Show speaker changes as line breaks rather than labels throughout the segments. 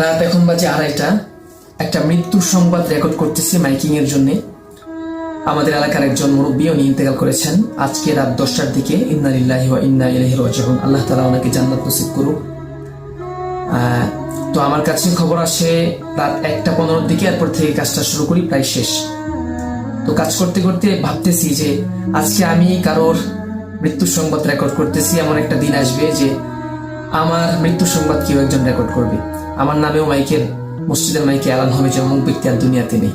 রাত এখন বাজে আড়াইটা। একটা মৃত্যুর সংবাদ রেকর্ড করতেছি মাইকিং এর জন্য। আমাদের এলাকার একজন মুরব্বী উনি ইন্তেকাল করেছেন। আজকে রাত দশটার দিকে ইন্না লিল্লাহি ওয়া ইন্না ইলাইহি রাজিউন। আল্লাহ তাআলা ওনাকে জান্নাত নসিব করুক। তো আমার কাছে খবর আসে রাত একটা পনেরোর দিকে, এরপর থেকে কাজটা শুরু করি, প্রায় শেষ। তো কাজ করতে করতে ভাবতেছি যে আজকে আমি কারোর মৃত্যুর সংবাদ রেকর্ড করতেছি, এমন একটা দিন আসবে যে আমার মৃত্যুর সংবাদ কেউ একজন রেকর্ড করবে। আমার নামেও মাইকের মসজিদের মাইকে এলান হবে যে অমুক ব্যক্তি আর দুনিয়াতে নেই।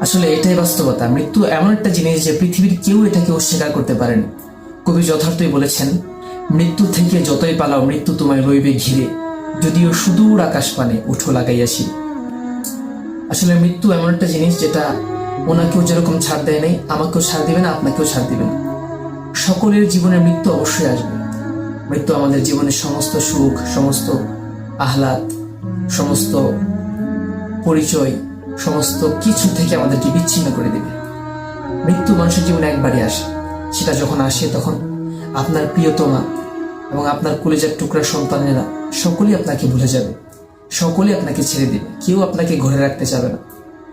আসলে এটাই বাস্তবতা। মৃত্যু এমন একটা জিনিস যে পৃথিবীর কেউ এটাকে অস্বীকার করতে পারেনি কবি যথার্থই বলেছেন, মৃত্যু থেকে যতই পালাও, মৃত্যু তোমায় রইবে ঘিরে। যদিও সুদূর আকাশ পানে উঠো লাগাইয়াছি আসলে মৃত্যু এমন একটা জিনিস যেটা ওনাকেও যেরকম ছাড় দেয় নাই, আমাকেও ছাড় দিবে না, আপনাকেও ছাড় দিবে না। সকলের জীবনে মৃত্যু অবশ্যই আসবে। মৃত্যু আমাদের জীবনের সমস্ত সুখ, সমস্ত আহ্লাদ সমস্ত পরিচয়, সমস্ত কিছু থেকে আমাদেরকে বিচ্ছিন্ন করে দেবে। মৃত্যু মানুষের জীবনে একবারই আসে। সেটা যখন আসে, তখন আপনার প্রিয়তমা এবং আপনার কলেজের টুকরা সন্তানেরা সকলেই আপনাকে ভুলে যাবে। সকলেই আপনাকে ছেড়ে দেবে। কেউ আপনাকে ঘরে রাখতে চাবে না।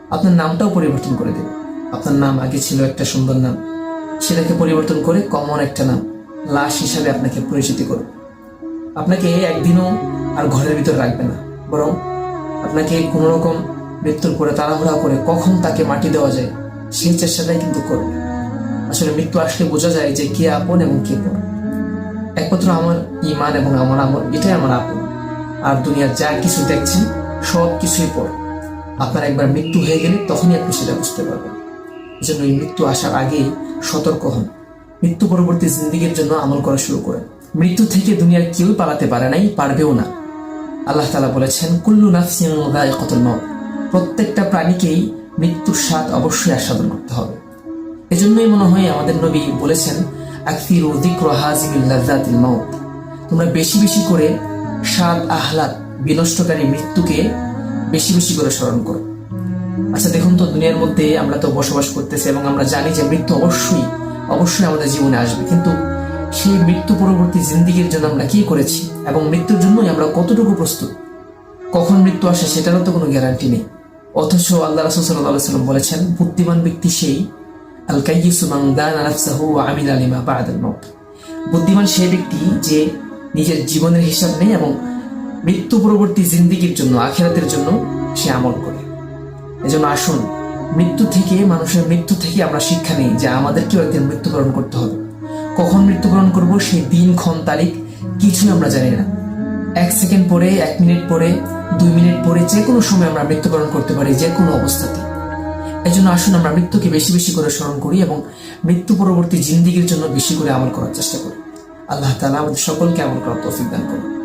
আপনার নামটাও পরিবর্তন করে দেবে। আপনার নাম আগে ছিল একটা সুন্দর নাম। সেটাকে পরিবর্তন করে কমন একটা নাম। লাশ হিসাবে আপনাকে পরিচিতি করবে। আপনাকে একদিনও আর ঘরের ভিতর রাখবে না। বরং আপনাকে কোনো রকম মৃত্যুর পরে তাড়াহুড়া করে কখন তাকে মাটি দেওয়া যায় সেই চেষ্টাটাই কিন্তু করবে। আসলে মৃত্যু আসলে বোঝা যায় যে কে আপন এবং কে পর। একমাত্র আমার ইমান এবং আমার আমল, এটাই আমার আপন। আর দুনিয়ার যা কিছু দেখছেন, সব কিছুই পর। আপনার একবার মৃত্যু হয়ে গেলে তখনই আপনি সেটা বুঝতে পারবেন। এজন্য এই মৃত্যু আসার আগেই সতর্ক হন। মৃত্যু পরবর্তী জিন্দিগির জন্য আমল করা শুরু করেন। মৃত্যু থেকে দুনিয়ার কেউ পালাতে পারে নাই, পারবেও না। আল্লাহ তালা বলেছেন, কুল্লু নাফসিন যায়কাতুল মাউত। প্রত্যেকটা প্রাণীকেই মৃত্যুর স্বাদ অবশ্যই আস্বাদন করতে হবে। এজন্যই মনে হয় আমাদের নবী বলেছেন, আকসিরু যিকর হাজিমিল লাযাতিল তোমরা বেশি বেশি করে স্বাদ, আহ্লাদ, বিনষ্টকারী মৃত্যুকে বেশি বেশি করে স্মরণ করো। আচ্ছা দেখুন তো, দুনিয়ার মধ্যে আমরা তো বসবাস করতেছি এবং আমরা জানি যে মৃত্যু অবশ্যই অবশ্যই আমাদের জীবনে আসবে। কিন্তু সেই মৃত্যু পরবর্তী জিন্দিগির জন্য আমরা কি করেছি এবং মৃত্যুর জন্যই আমরা কতটুকু প্রস্তুত? কখন মৃত্যু আসে সেটারও তো কোনো গ্যারান্টি নেই। অথচ আল্লাহ রাসূল সাল্লাল্লাহু সাল্লাম বলেছেন, বুদ্ধিমান ব্যক্তি সেই আল কাইয়িসু মান দানা নাফসাহু ওয়া আমিলা লিমা বুদ্ধিমান সেই ব্যক্তি যে নিজের জীবনের হিসাব নেই এবং মৃত্যু পরবর্তী জিন্দিগির জন্য, আখিরাতের জন্য সে আমল করে। এজন্য আসুন, মৃত্যু থেকে, মানুষের মৃত্যু থেকে আমরা শিক্ষা নেই যে আমাদেরকেও একদিন মৃত্যুবরণ করতে হবে। কখন মৃত্যুবরণ করব সেই দিন, ক্ষণ, তারিখ, কিছুই আমরা জানি না। এক সেকেন্ড পরে, এক মিনিট পরে, দুই মিনিট পরে যে কোনো সময় আমরা মৃত্যুবরণ করতে পারি, যে কোনো অবস্থাতে। এই জন্য আসুন আমরা মৃত্যুকে বেশি বেশি করে স্মরণ করি এবং মৃত্যু পরবর্তী জিন্দিগির জন্য বেশি করে আমল করার চেষ্টা করি। আল্লাহ তালা আমাদের সকলকে আমল করার তৌফিক দান করুন।